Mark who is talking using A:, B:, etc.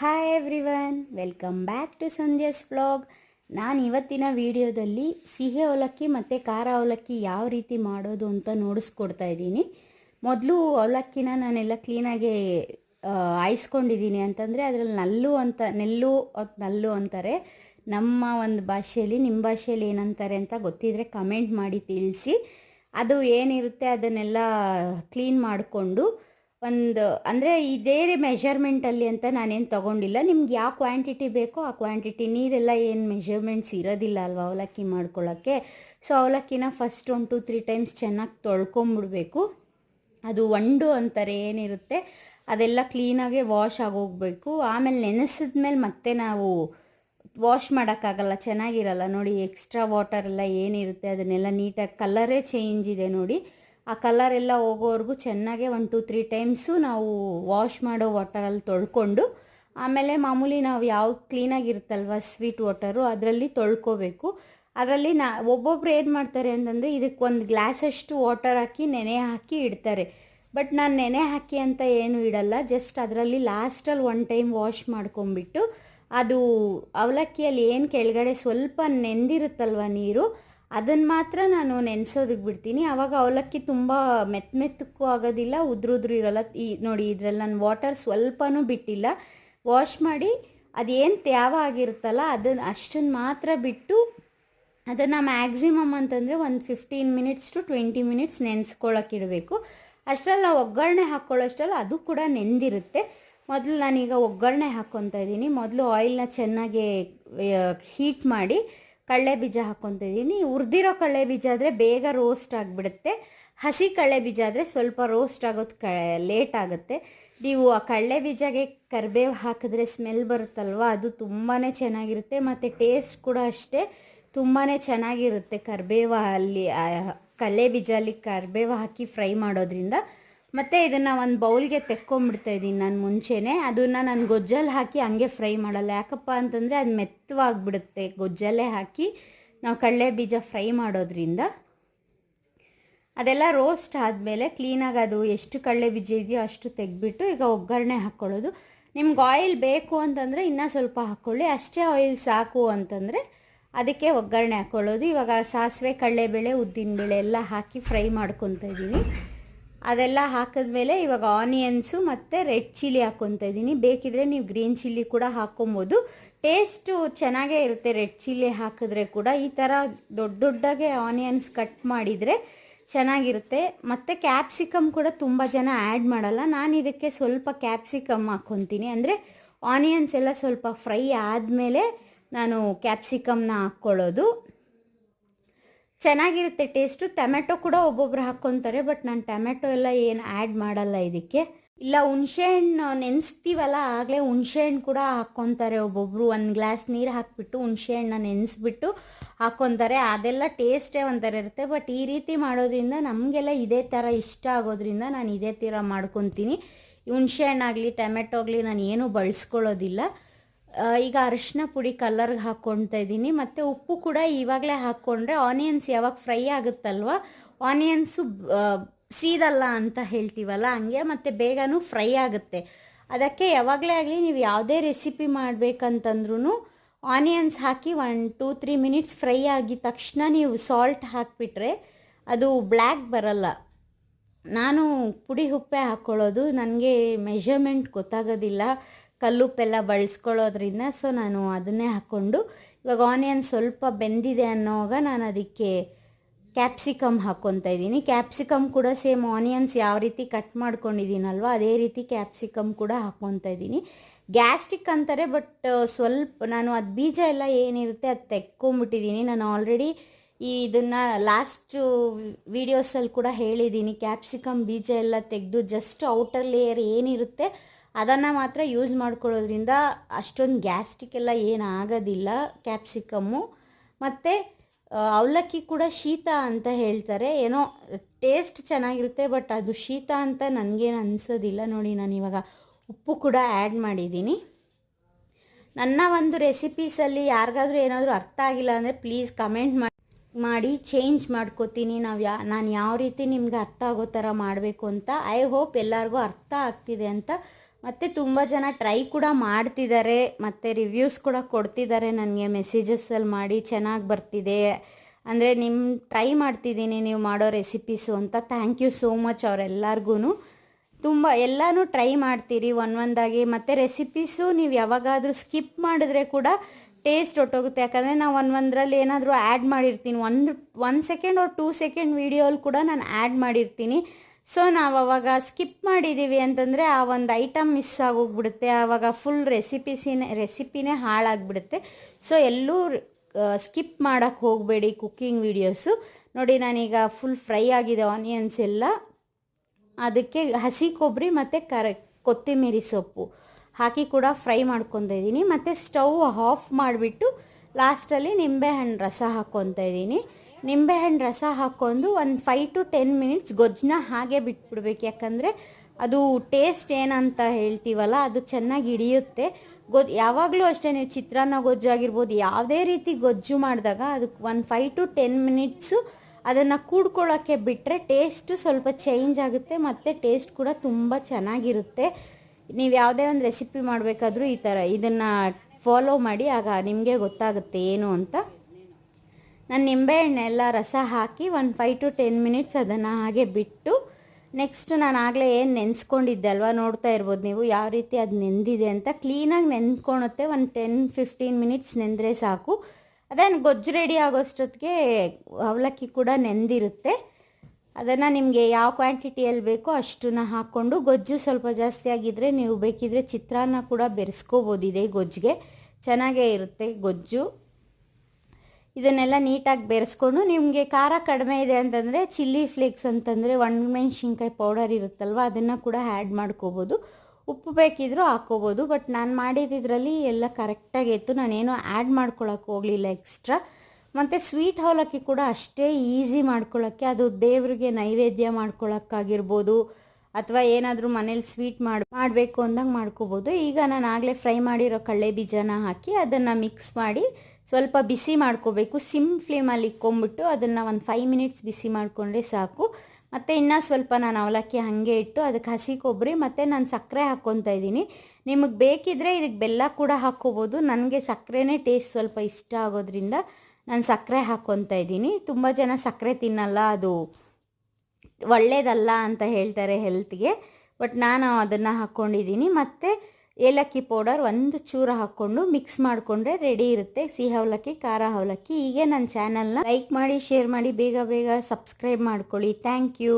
A: Hi everyone welcome back to Sandhya's vlog ನಾನು ಇವತ್ತಿನ ವಿಡಿಯೋದಲ್ಲಿ ಸಿಹಿ ಅವಲಕ್ಕಿ ಮತ್ತು ಖಾರ ಅವಲಕ್ಕಿ ಯಾವ ರೀತಿ ಮಾಡೋದು ಅಂತ ನೋಡಿಸ್ಕೊಡ್ತಾ ಇದ್ದೀನಿ. ಮೊದಲು ಅವಲಕ್ಕಿನ ನಾನೆಲ್ಲ ಕ್ಲೀನಾಗಿ ಆಯಿಸ್ಕೊಂಡಿದ್ದೀನಿ ಅಂತಂದರೆ ಅದರಲ್ಲಿ ನಲ್ಲು ಅಂತ, ನೆಲ್ಲು ನಲ್ಲು ಅಂತಾರೆ. ನಮ್ಮ ಒಂದು ಭಾಷೆಯಲ್ಲಿ ನಿಮ್ಮ ಭಾಷೆಯಲ್ಲಿ ಏನಂತಾರೆ ಅಂತ ಗೊತ್ತಿದ್ರೆ ಕಮೆಂಟ್ ಮಾಡಿ ತಿಳಿಸಿ. ಅದು ಏನಿರುತ್ತೆ ಅದನ್ನೆಲ್ಲ ಕ್ಲೀನ್ ಮಾಡಿಕೊಂಡು ಒಂದು, ಅಂದರೆ ಇದೇ ಮೆಷರ್ಮೆಂಟಲ್ಲಿ ಅಂತ ನಾನೇನು ತೊಗೊಂಡಿಲ್ಲ. ನಿಮ್ಗೆ ಯಾವ ಕ್ವಾಂಟಿಟಿ ಬೇಕೋ ಆ ಕ್ವಾಂಟಿಟಿ ನೀರೆಲ್ಲ ಏನು ಮೆಷರ್ಮೆಂಟ್ಸ್ ಇರೋದಿಲ್ಲ ಅಲ್ವಾ ಅವಲಕ್ಕಿ ಮಾಡ್ಕೊಳ್ಳೋಕ್ಕೆ so ಅವಲಕ್ಕಿನ first one two three times ಚೆನ್ನಾಗಿ ತೊಳ್ಕೊಂಬಿಡ್ಬೇಕು. ಅದು ಒಂಡು ಅಂತಾರೆ ಏನಿರುತ್ತೆ, ಅದೆಲ್ಲ ಕ್ಲೀನಾಗೆ ವಾಶ್ ಆಗೋಗ್ಬೇಕು. ಆಮೇಲೆ ನೆನೆಸಿದ್ಮೇಲೆ ಮತ್ತೆ ನಾವು ವಾಶ್ ಮಾಡೋಕ್ಕಾಗಲ್ಲ, ಚೆನ್ನಾಗಿರಲ್ಲ. ನೋಡಿ ಎಕ್ಸ್ಟ್ರಾ ವಾಟರ್ ಎಲ್ಲ ಏನಿರುತ್ತೆ, ಅದನ್ನೆಲ್ಲ ನೀಟಾಗಿ ಕಲರೇ ಚೇಂಜ್ ಇದೆ ನೋಡಿ. ಆ ಕಲರ್ ಎಲ್ಲ ಹೋಗೋವರೆಗೂ ಚೆನ್ನಾಗೆ ಒನ್ ಟು ತ್ರೀ ಟೈಮ್ಸು ನಾವು ವಾಶ್ ಮಾಡೋ ವಾಟರಲ್ಲಿ ತೊಳ್ಕೊಂಡು, ಆಮೇಲೆ ಮಾಮೂಲಿ ನಾವು ಯಾವ ಕ್ಲೀನಾಗಿರುತ್ತಲ್ವ ಸ್ವೀಟ್ ವಾಟರು ಅದರಲ್ಲಿ ತೊಳ್ಕೋಬೇಕು. ಅದರಲ್ಲಿ ನಾ, ಒಬ್ಬೊಬ್ರು ಏನು ಮಾಡ್ತಾರೆ ಅಂತಂದರೆ ಇದಕ್ಕೆ ಒಂದು ಗ್ಲಾಸಷ್ಟು ವಾಟರ್ ಹಾಕಿ, ನೆನೆ ಹಾಕಿ ಇಡ್ತಾರೆ. ಬಟ್ ನಾನು ನೆನೆ ಹಾಕಿ ಅಂತ ಏನು ಇಡಲ್ಲ ಜಸ್ಟ್ ಅದರಲ್ಲಿ ಲಾಸ್ಟಲ್ಲಿ ಒನ್ ಟೈಮ್ ವಾಶ್ ಮಾಡ್ಕೊಂಬಿಟ್ಟು ಅದು ಅವಲಕ್ಕಿಯಲ್ಲಿ ಏನು ಕೆಳಗಡೆ ಸ್ವಲ್ಪ ನೆಂದಿರುತ್ತಲ್ವ ನೀರು ಅದನ್ನು ಮಾತ್ರ ನಾನು ನೆನೆಸೋದಕ್ಕೆ ಬಿಡ್ತೀನಿ. ಆವಾಗ ಅವಲಕ್ಕಿ ತುಂಬ ಮೆತ್ತ ಮೆತ್ತಕ್ಕೂ ಆಗೋದಿಲ್ಲ ಉದ್ರು ಉದ್ರು ಇರೋಲ್ಲ. ಈ ನೋಡಿ ಇದರಲ್ಲಿ ನಾನು ವಾಟರ್ ಸ್ವಲ್ಪನೂ ಬಿಟ್ಟಿಲ್ಲ. ವಾಶ್ ಮಾಡಿ, ಅದೇನು ತ್ಯಾವ ಆಗಿರುತ್ತಲ್ಲ ಅದನ್ನು ಅಷ್ಟನ್ನು ಮಾತ್ರ ಬಿಟ್ಟು, ಅದನ್ನು ಮ್ಯಾಕ್ಸಿಮಮ್ ಅಂತಂದರೆ ಒಂದು fifteen minutes to twenty minutes ನೆನೆಸ್ಕೊಳ್ಳೋಕ್ಕಿಡಬೇಕು ಅಷ್ಟರಲ್ಲಿ ನಾವು ಒಗ್ಗರಣೆ ಹಾಕ್ಕೊಳ್ಳೋಷ್ಟರಲ್ಲಿ ಅದು ಕೂಡ ನೆಂದಿರುತ್ತೆ. ಮೊದಲು ನಾನೀಗ ಒಗ್ಗರಣೆ ಹಾಕ್ಕೊತಾ ಇದ್ದೀನಿ. ಮೊದಲು ಆಯಿಲ್ನ ಚೆನ್ನಾಗಿ ಹೀಟ್ ಮಾಡಿ ಕಡಲೆ ಬೀಜ ಹಾಕ್ಕೊತಿದ್ದೀನಿ ಉರ್ದಿರೋ ಕಳ್ಳೆ ಬೀಜ ಆದರೆ ಬೇಗ ರೋಸ್ಟ್ ಆಗಿಬಿಡುತ್ತೆ. ಹಸಿ ಕಳ್ಳೆ ಬೀಜ ಆದರೆ ಸ್ವಲ್ಪ ರೋಸ್ಟ್ ಆಗೋದು ಕ ಲೇಟ್ ಆಗುತ್ತೆ. ನೀವು ಆ ಕಳ್ಳೆ ಬೀಜಗೆ ಕರಿಬೇವು ಹಾಕಿದ್ರೆ ಸ್ಮೆಲ್ ಬರುತ್ತಲ್ವ? ಅದು ತುಂಬಾ ಚೆನ್ನಾಗಿರುತ್ತೆ. ಮತ್ತು ಟೇಸ್ಟ್ ಕೂಡ ಅಷ್ಟೇ ತುಂಬಾ ಚೆನ್ನಾಗಿರುತ್ತೆ ಕರಿಬೇವು ಅಲ್ಲಿ ಕಳ್ಳೆ ಬೀಜ ಅಲ್ಲಿ ಕರಿಬೇವು ಹಾಕಿ ಫ್ರೈ ಮಾಡೋದ್ರಿಂದ. ಮತ್ತು ಇದನ್ನು ಒಂದು ಬೌಲ್ಗೆ ತೆಕ್ಕೊಂಬಿಡ್ತಾ ಇದ್ದೀನಿ ನಾನು ಮುಂಚೆನೇ. ಅದನ್ನು ನಾನು ಗೊಜ್ಜಲ್ಲಿ ಹಾಕಿ ಹಂಗೆ ಫ್ರೈ ಮಾಡಲ್ಲ. ಯಾಕಪ್ಪ ಅಂತಂದರೆ ಅದು ಮೆತ್ತವಾಗಿಬಿಡುತ್ತೆ. ಗೊಜ್ಜಲ್ಲೇ ಹಾಕಿ ನಾವು ಕಡಲೆ ಬೀಜ ಫ್ರೈ ಮಾಡೋದ್ರಿಂದ. ಅದೆಲ್ಲ ರೋಸ್ಟ್ ಆದಮೇಲೆ ಕ್ಲೀನಾಗಿ ಅದು ಎಷ್ಟು ಕಡಲೆ ಬೀಜ ಇದೆಯೋ ಅಷ್ಟು ತೆಗೆದ್ಬಿಟ್ಟು ಈಗ ಒಗ್ಗರಣೆ ಹಾಕ್ಕೊಳ್ಳೋದು ನಿಮ್ಗೆ ಆಯಿಲ್ ಬೇಕು ಅಂತಂದರೆ ಇನ್ನೂ ಸ್ವಲ್ಪ ಹಾಕ್ಕೊಳ್ಳಿ ಅಷ್ಟೇ ಆಯಿಲ್ ಸಾಕು ಅಂತಂದರೆ ಅದಕ್ಕೆ ಒಗ್ಗರಣೆ ಹಾಕ್ಕೊಳ್ಳೋದು ಇವಾಗ ಸಾಸಿವೆ, ಕಡಲೆಬೇಳೆ, ಉದ್ದಿನಬೇಳೆ ಎಲ್ಲ ಹಾಕಿ ಫ್ರೈ ಮಾಡ್ಕೊತಾ ಇದ್ದೀನಿ ಅದೆಲ್ಲ ಹಾಕಿದ್ಮೇಲೆ ಇವಾಗ ಆನಿಯನ್ಸು ಮತ್ತು ರೆಡ್ ಚಿಲ್ಲಿ ಹಾಕ್ಕೊತಾ ಇದ್ದೀನಿ. ಬೇಕಿದ್ರೆ ನೀವು ಗ್ರೀನ್ ಚಿಲ್ಲಿ ಕೂಡ ಹಾಕ್ಕೊಬೋದು ಟೇಸ್ಟು ಚೆನ್ನಾಗೇ ಇರುತ್ತೆ ರೆಡ್ ಚಿಲ್ಲಿ ಹಾಕಿದ್ರೆ ಕೂಡ. ಈ ಥರ ದೊಡ್ಡ ದೊಡ್ಡಗೆ ಆನಿಯನ್ಸ್ ಕಟ್ ಮಾಡಿದರೆ ಚೆನ್ನಾಗಿರುತ್ತೆ. ಮತ್ತು ಕ್ಯಾಪ್ಸಿಕಮ್ ಕೂಡ ತುಂಬ ಜನ ಆ್ಯಡ್ ಮಾಡಲ್ಲ. ನಾನು ಇದಕ್ಕೆ ಸ್ವಲ್ಪ ಕ್ಯಾಪ್ಸಿಕಮ್ ಹಾಕ್ಕೊತೀನಿ ಅಂದರೆ ಆನಿಯನ್ಸ್ ಎಲ್ಲ ಸ್ವಲ್ಪ ಫ್ರೈ ಆದಮೇಲೆ ನಾನು ಕ್ಯಾಪ್ಸಿಕಮ್ನ ಹಾಕ್ಕೊಳ್ಳೋದು. ಚೆನ್ನಾಗಿರುತ್ತೆ ಟೇಸ್ಟು ಟೊಮೆಟೊ ಕೂಡ ಒಬ್ಬೊಬ್ರು ಹಾಕ್ಕೊತಾರೆ ಬಟ್ ನಾನು ಟೊಮೆಟೊ ಎಲ್ಲ ಏನು ಆ್ಯಡ್ ಮಾಡಲ್ಲ ಇದಕ್ಕೆ. ಇಲ್ಲ ಹುಣಸೆಹಣ್ಣು ನೆನೆಸ್ತೀವಲ್ಲ, ಆಗಲೇ ಹುಣಸೆಹಣ್ಣು ಕೂಡ ಹಾಕ್ಕೊತಾರೆ ಒಬ್ಬೊಬ್ರು. ಒಂದು ಗ್ಲಾಸ್ ನೀರು ಹಾಕಿಬಿಟ್ಟು ಹುಣಸೆಹಣ್ಣ ನೆನೆಸ್ಬಿಟ್ಟು ಹಾಕ್ಕೊತಾರೆ. ಅದೆಲ್ಲ ಟೇಸ್ಟೇ ಒಂಥರ ಇರುತ್ತೆ ಬಟ್ ಈ ರೀತಿ ಮಾಡೋದ್ರಿಂದ ನಮಗೆಲ್ಲ ಇದೇ ಥರ ಇಷ್ಟ ಆಗೋದ್ರಿಂದ ನಾನು ಇದೇ ಥರ ಮಾಡ್ಕೊತೀನಿ. ಹುಣಸೆಹಣ್ಣಾಗಲಿ ಟೊಮೆಟೊ ಆಗಲಿ ನಾನು ಏನೂ ಬಳಸ್ಕೊಳ್ಳೋದಿಲ್ಲ. ಈಗ ಅರಿಶಿನ ಪುಡಿ ಕಲರ್ಗೆ ಹಾಕ್ಕೊಳ್ತಾ ಇದ್ದೀನಿ. ಮತ್ತು ಉಪ್ಪು ಕೂಡ ಇವಾಗಲೇ ಹಾಕ್ಕೊಂಡ್ರೆ ಆನಿಯನ್ಸ್ ಯಾವಾಗ ಫ್ರೈ ಆಗುತ್ತಲ್ವ? ಆನಿಯನ್ಸು ಸೀದಲ್ಲ ಅಂತ ಹೇಳ್ತೀವಲ್ಲ ಹಂಗೆ, ಮತ್ತು ಬೇಗನೂ ಫ್ರೈ ಆಗುತ್ತೆ. ಅದಕ್ಕೆ ಯಾವಾಗಲೇ ಆಗಲಿ ನೀವು ಯಾವುದೇ ರೆಸಿಪಿ ಮಾಡಬೇಕಂತಂದ್ರೂ ಆನಿಯನ್ಸ್ ಹಾಕಿ one two three minutes fry ಆಗಿದ ತಕ್ಷಣ ನೀವು ಸಾಲ್ಟ್ ಹಾಕಿಬಿಟ್ರೆ ಅದು ಬ್ಲ್ಯಾಕ್ ಬರಲ್ಲ. ನಾನು ಪುಡಿ ಉಪ್ಪೆ ಹಾಕ್ಕೊಳ್ಳೋದು, ನನಗೆ ಮೆಷರ್ಮೆಂಟ್ ಗೊತ್ತಾಗೋದಿಲ್ಲ. ಕಲ್ಲುಪ್ಪೆಲ್ಲ ಬಳಸ್ಕೊಳ್ಳೋದ್ರಿಂದ ಸೊ ನಾನು ಅದನ್ನೇ ಹಾಕ್ಕೊಂಡು ಇವಾಗ ಆನಿಯನ್ ಸ್ವಲ್ಪ ಬೆಂದಿದೆ ಅನ್ನೋವಾಗ ನಾನು ಅದಕ್ಕೆ ಕ್ಯಾಪ್ಸಿಕಮ್ ಹಾಕ್ಕೊತಾ ಇದ್ದೀನಿ. ಕ್ಯಾಪ್ಸಿಕಮ್ ಕೂಡ ಸೇಮ್ ಆನಿಯನ್ಸ್ ಯಾವ ರೀತಿ ಕಟ್ ಮಾಡ್ಕೊಂಡಿದ್ದೀನಲ್ವ, ಅದೇ ರೀತಿ ಕ್ಯಾಪ್ಸಿಕಮ್ ಕೂಡ ಹಾಕ್ಕೊತಾ ಇದ್ದೀನಿ. ಗ್ಯಾಸ್ಟಿಕ್ ಅಂತಾರೆ, ಬಟ್ ಸ್ವಲ್ಪ ನಾನು ಅದು ಬೀಜ ಎಲ್ಲ ಏನಿರುತ್ತೆ ಅದು ತೆಕ್ಕೊಂಬಿಟ್ಟಿದ್ದೀನಿ ನಾನು ಆಲ್ರೆಡಿ ಈ ಇದನ್ನು ಲಾಸ್ಟ್ ವೀಡಿಯೋಸಲ್ಲಿ ಕೂಡ ಹೇಳಿದ್ದೀನಿ. ಕ್ಯಾಪ್ಸಿಕಮ್ ಬೀಜ ಎಲ್ಲ ತೆಗೆದು ಜಸ್ಟ್ ಔಟರ್ ಲೇಯರ್ ಏನಿರುತ್ತೆ ಅದನ್ನು ಮಾತ್ರ ಯೂಸ್ ಮಾಡ್ಕೊಳ್ಳೋದ್ರಿಂದ ಅಷ್ಟೊಂದು ಗ್ಯಾಸ್ಟಿಕ್ ಎಲ್ಲ ಏನು ಆಗೋದಿಲ್ಲ ಕ್ಯಾಪ್ಸಿಕಮ್ಮು ಮತ್ತು ಅವಲಕ್ಕಿ ಕೂಡ ಶೀತ ಅಂತ ಹೇಳ್ತಾರೆ. ಏನೋ ಟೇಸ್ಟ್ ಚೆನ್ನಾಗಿರುತ್ತೆ ಬಟ್ ಅದು ಶೀತ ಅಂತ ನನಗೇನು ಅನಿಸೋದಿಲ್ಲ ನೋಡಿ ನಾನು ಇವಾಗ ಉಪ್ಪು ಕೂಡ ಆ್ಯಡ್ ಮಾಡಿದ್ದೀನಿ. ನನ್ನ ಒಂದು ರೆಸಿಪೀಸಲ್ಲಿ ಯಾರಿಗಾದ್ರೂ ಏನಾದರೂ ಅರ್ಥ ಆಗಿಲ್ಲ ಅಂದರೆ ಪ್ಲೀಸ್ ಕಮೆಂಟ್ ಮಾಡಿ ಮಾಡಿ ಚೇಂಜ್ ಮಾಡ್ಕೋತೀನಿ. ನಾವು ಯಾ, ನಾನು ಯಾವ ರೀತಿ ನಿಮ್ಗೆ ಅರ್ಥ ಆಗೋ ಥರ ಮಾಡಬೇಕು ಅಂತ ಐ ಹೋಪ್ ಎಲ್ಲರಿಗೂ ಅರ್ಥ ಆಗ್ತಿದೆ ಅಂತ ಮತ್ತು ತುಂಬ ಜನ ಟ್ರೈ ಕೂಡ ಮಾಡ್ತಿದ್ದಾರೆ ಮತ್ತು ರಿವ್ಯೂಸ್ ಕೂಡ ಕೊಡ್ತಿದ್ದಾರೆ ನನಗೆ ಮೆಸೇಜಸ್ಸಲ್ಲಿ ಮಾಡಿ, ಚೆನ್ನಾಗಿ ಬರ್ತಿದೆ. ಅಂದರೆ ನಿಮ್ಮ ಟ್ರೈ ಮಾಡ್ತಿದ್ದೀನಿ ನೀವು ಮಾಡೋ ರೆಸಿಪೀಸು ಅಂತ. ಥ್ಯಾಂಕ್ ಯು ಸೋ ಮಚ್ ಅವರೆಲ್ಲರಿಗೂ ತುಂಬ ಎಲ್ಲನೂ ಟ್ರೈ ಮಾಡ್ತೀರಿ ಒಂದೊಂದಾಗಿ ಮತ್ತು ರೆಸಿಪೀಸು ನೀವು ಯಾವಾಗಾದರೂ ಸ್ಕಿಪ್ ಮಾಡಿದ್ರೆ ಕೂಡ ಟೇಸ್ಟ್ ಹೊಟ್ಟೋಗುತ್ತೆ ಯಾಕಂದರೆ ನಾವು ಒಂದು ಒಂದರಲ್ಲಿ ಏನಾದರೂ ಆ್ಯಡ್ ಮಾಡಿರ್ತೀನಿ. ಒಂದು ಒನ್ ಸೆಕೆಂಡ್ ಅವ್ರು ಟೂ ಸೆಕೆಂಡ್ ವೀಡಿಯೋಲ್ಲಿ ಕೂಡ ನಾನು ಆ್ಯಡ್ ಮಾಡಿರ್ತೀನಿ. ಸೊ ನಾವು ಅವಾಗ ಸ್ಕಿಪ್ ಮಾಡಿದ್ದೀವಿ ಅಂತಂದರೆ ಆ ಒಂದು ಐಟಮ್ ಮಿಸ್ ಆಗೋಗ್ಬಿಡುತ್ತೆ. ಆವಾಗ ಫುಲ್ ರೆಸಿಪಿಸಿನೇ ರೆಸಿಪಿನೇ ಹಾಳಾಗ್ಬಿಡುತ್ತೆ. ಸೊ ಎಲ್ಲೂ ಸ್ಕಿಪ್ ಮಾಡೋಕ್ಕೆ ಹೋಗಬೇಡಿ ಕುಕ್ಕಿಂಗ್ ವೀಡಿಯೋಸು ನೋಡಿ, ನಾನೀಗ ಫುಲ್ ಫ್ರೈ ಆಗಿದೆ ಆನಿಯನ್ಸ್ ಎಲ್ಲ. ಅದಕ್ಕೆ ಹಸಿ ಕೊಬ್ಬರಿ ಮತ್ತು ಕರ, ಕೊತ್ತಿಮೀರಿ ಸೊಪ್ಪು ಹಾಕಿ ಕೂಡ ಫ್ರೈ ಮಾಡ್ಕೊತಾಯಿದ್ದೀನಿ ಮತ್ತು ಸ್ಟವ್ ಆಫ್ ಮಾಡಿಬಿಟ್ಟು ಲಾಸ್ಟಲ್ಲಿ ನಿಂಬೆಹಣ್ಣು ರಸ ಹಾಕ್ಕೊತಾ ಇದ್ದೀನಿ. ನಿಂಬೆಹಣ್ಣು ರಸ ಹಾಕ್ಕೊಂಡು ಒಂದು ಫೈವ್ ಟು ಟೆನ್ ಮಿನಿಟ್ಸ್ ಗೊಜ್ಜನ್ನ ಹಾಗೆ ಬಿಟ್ಬಿಡ್ಬೇಕು. ಯಾಕಂದರೆ ಅದು ಟೇಸ್ಟ್ ಏನಂತ ಹೇಳ್ತೀವಲ್ಲ, ಅದು ಚೆನ್ನಾಗಿ ಹಿಡಿಯುತ್ತೆ. ಗೊಜ್, ಯಾವಾಗಲೂ ಅಷ್ಟೇ ನೀವು ಚಿತ್ರಾನ್ನ ಗೊಜ್ಜು ಆಗಿರ್ಬೋದು, ಯಾವುದೇ ರೀತಿ ಗೊಜ್ಜು ಮಾಡಿದಾಗ ಅದಕ್ಕೆ ಒಂದು ಫೈವ್ ಟು ಟೆನ್ ಮಿನಿಟ್ಸು ಅದನ್ನು ಕೂಡ್ಕೊಳ್ಳೋಕ್ಕೆ ಬಿಟ್ಟರೆ ಟೇಸ್ಟು ಸ್ವಲ್ಪ ಚೇಂಜ್ ಆಗುತ್ತೆ, ಮತ್ತು ಟೇಸ್ಟ್ ಕೂಡ ತುಂಬ ಚೆನ್ನಾಗಿರುತ್ತೆ. ನೀವು ಯಾವುದೇ ಒಂದು ರೆಸಿಪಿ ಮಾಡಬೇಕಾದ್ರೂ ಈ ಥರ ಇದನ್ನು ಫಾಲೋ ಮಾಡಿ, ಆಗ ನಿಮಗೆ ಗೊತ್ತಾಗುತ್ತೆ ಏನು ಅಂತ. ನಾನು ನಿಂಬೆಹಣ್ಣೆಲ್ಲ ರಸ ಹಾಕಿ ಒಂದು ಫೈವ್ ಟು ಟೆನ್ ಮಿನಿಟ್ಸ್ ಅದನ್ನು ಹಾಗೆ ಬಿಟ್ಟು ನೆಕ್ಸ್ಟ್ ನಾನು ಆಗಲೇ ಏನು ನೆನೆಸ್ಕೊಂಡಿದ್ದೆ ಅಲ್ವಾ ನೋಡ್ತಾ ಇರ್ಬೋದು ನೀವು, ಯಾವ ರೀತಿ ಅದು ನೆಂದಿದೆ ಅಂತ ಕ್ಲೀನಾಗಿ ನೆನ್ಕೊಳುತ್ತೆ ಒಂದು ಟೆನ್ ಫಿಫ್ಟೀನ್ ಮಿನಿಟ್ಸ್ ನೆಂದರೆ ಸಾಕು. ಅದನ್ನು ಗೊಜ್ಜು ರೆಡಿ ಆಗೋಷ್ಟೊತ್ತಿಗೆ ಅವಲಕ್ಕಿ ಕೂಡ ನೆಂದಿರುತ್ತೆ. ಅದನ್ನು ನಿಮಗೆ ಯಾವ ಕ್ವಾಂಟಿಟಿಯಲ್ಲಿ ಬೇಕೋ ಅಷ್ಟನ್ನ ಹಾಕ್ಕೊಂಡು, ಗೊಜ್ಜು ಸ್ವಲ್ಪ ಜಾಸ್ತಿ ಆಗಿದ್ದರೆ ನೀವು ಬೇಕಿದ್ರೆ ಚಿತ್ರಾನ್ನ ಕೂಡ ಬೆರೆಸ್ಕೋಬೋದಿದೆ ಗೊಜ್ಜಿಗೆ. ಚೆನ್ನಾಗೇ ಇರುತ್ತೆ ಗೊಜ್ಜು. ಇದನ್ನೆಲ್ಲ ನೀಟಾಗಿ ಬೆರೆಸ್ಕೊಂಡು ನಿಮಗೆ ಖಾರ ಕಡಿಮೆ ಇದೆ ಅಂತಂದರೆ ಚಿಲ್ಲಿ ಫ್ಲೇಕ್ಸ್ ಅಂತಂದರೆ ಒಣಮೆಣ್ಸಿನ್ಕಾಯಿ ಪೌಡರ್ ಇರುತ್ತಲ್ವ, ಅದನ್ನು ಕೂಡ ಆ್ಯಡ್ ಮಾಡ್ಕೋಬೋದು. ಉಪ್ಪು ಬೇಕಿದ್ರೂ ಹಾಕ್ಕೋಬೋದು, ಬಟ್ ನಾನು ಮಾಡಿದ್ರಲ್ಲಿ ಎಲ್ಲ ಕರೆಕ್ಟಾಗಿ ಇತ್ತು ನಾನೇನು ಆ್ಯಡ್ ಮಾಡ್ಕೊಳಕ್ಕೆ ಹೋಗಲಿಲ್ಲ ಎಕ್ಸ್ಟ್ರಾ. ಮತ್ತು ಸ್ವೀಟ್ ಅವಲಕ್ಕಿ ಕೂಡ ಅಷ್ಟೇ ಈಸಿ ಮಾಡ್ಕೊಳ್ಳೋಕ್ಕೆ ಅದು ದೇವರಿಗೆ ನೈವೇದ್ಯ ಮಾಡ್ಕೊಳಕ್ಕಾಗಿರ್ಬೋದು, ಅಥವಾ ಏನಾದರೂ ಮನೇಲಿ ಸ್ವೀಟ್ ಮಾಡಿ, ಮಾಡಬೇಕು ಅಂದಂಗೆ ಮಾಡ್ಕೋಬೋದು. ಈಗ ನಾನು ಆಗಲೇ ಫ್ರೈ ಮಾಡಿರೋ ಕಳ್ಳೆ ಬೀಜನ ಹಾಕಿ ಅದನ್ನು ಮಿಕ್ಸ್ ಮಾಡಿ ಸ್ವಲ್ಪ ಬಿಸಿ ಮಾಡ್ಕೋಬೇಕು. ಸಿಮ್ ಫ್ಲೇಮಲ್ಲಿ ಇಕ್ಕೊಂಬಿಟ್ಟು ಅದನ್ನು ಒಂದು ಫೈವ್ ಮಿನಿಟ್ಸ್ ಬಿಸಿ ಮಾಡಿಕೊಂಡ್ರೆ ಸಾಕು. ಮತ್ತು ಇನ್ನೂ ಸ್ವಲ್ಪ ನಾನು ಅವಲಕ್ಕಿ ಹಾಗೆ ಇಟ್ಟು ಅದಕ್ಕೆ ಹಸಿ ಕೊಬ್ಬರಿ ಮತ್ತು ನಾನು ಸಕ್ಕರೆ ಹಾಕ್ಕೊತಾ ಇದ್ದೀನಿ. ನಿಮಗೆ ಬೇಕಿದ್ದರೆ ಇದಕ್ಕೆ ಬೆಲ್ಲ ಕೂಡ ಹಾಕ್ಕೋಬೋದು. ನನಗೆ ಸಕ್ಕರೆನೇ ಟೇಸ್ಟ್ ಸ್ವಲ್ಪ ಇಷ್ಟ ಆಗೋದ್ರಿಂದ ನಾನು ಸಕ್ಕರೆ ಹಾಕ್ಕೊತಾ ಇದ್ದೀನಿ. ತುಂಬ ಜನ ಸಕ್ಕರೆ ತಿನ್ನಲ್ಲ, ಅದು ಒಳ್ಳೇದಲ್ಲ ಅಂತ ಹೇಳ್ತಾರೆ ಹೆಲ್ತ್ಗೆ ಬಟ್ ನಾನು ಅದನ್ನು ಹಾಕ್ಕೊಂಡಿದ್ದೀನಿ. ಮತ್ತು ಏಲಕ್ಕಿ ಪೌಡರ್ ಒಂದು ಚೂರು ಹಾಕ್ಕೊಂಡು ಮಿಕ್ಸ್ ಮಾಡಿಕೊಂಡ್ರೆ ರೆಡಿ ಇರುತ್ತೆ. ಸಿಹಿ ಅವಲಕ್ಕಿ, ಖಾರ ಅವಲಕ್ಕಿ. ಹೀಗೆ ನನ್ನ ಚಾನಲ್ನ ಲೈಕ್ ಮಾಡಿ ಶೇರ್ ಮಾಡಿ, ಬೇಗ ಬೇಗ ಸಬ್ಸ್ಕ್ರೈಬ್ ಮಾಡ್ಕೊಳ್ಳಿ. Thank you